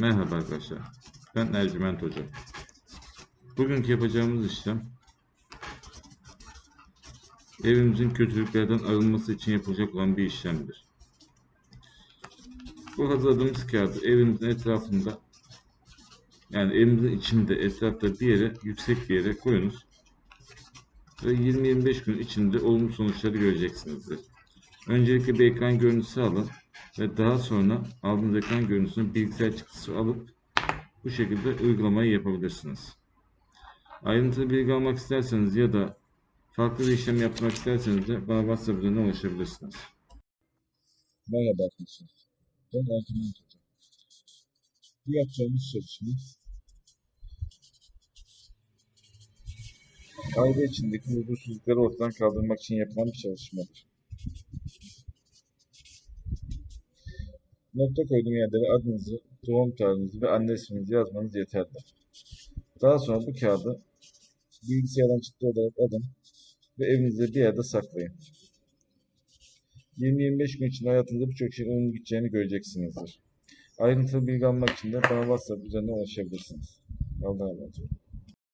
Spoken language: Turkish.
Merhaba arkadaşlar. Ben Ercüment Hoca. Bugünkü yapacağımız işlem evimizin kötülüklerden arınması için yapılacak olan bir işlemdir. Bu hazırladığımız kağıdı evimizin etrafında yani evimizin içinde etrafta bir yere yüksek bir yere koyunuz ve 20-25 gün içinde olumlu sonuçları göreceksinizdir. Öncelikle bir ekran görüntüsü alın ve daha sonra aldığınız ekran görüntüsünü bilgisayar çıktısı alıp bu şekilde uygulamayı yapabilirsiniz. Ayrıntılı bilgi almak isterseniz ya da farklı bir işlem yapmak isterseniz de bana WhatsApp üzerinden ulaşabilirsiniz. Merhaba arkadaşlar. Ben Ercüment Hoca. Bu yapacağımız çalışma aile içindeki huzursuzlukları ortadan kaldırmak için yapılan bir çalışmadır. Nokta koyduğum yerlere adınızı, doğum tarihinizi ve anne isminizi yazmanız yeterli. Daha sonra bu kağıdı bilgisayardan çıktı olarak alın ve evinizde bir yerde saklayın. 20-25 gün içinde hayatınızda birçok şeyin olumlu gideceğini göreceksinizdir. Ayrıntılı bilgi almak için de bana WhatsApp üzerinden ulaşabilirsiniz. Allah'a emanet olun.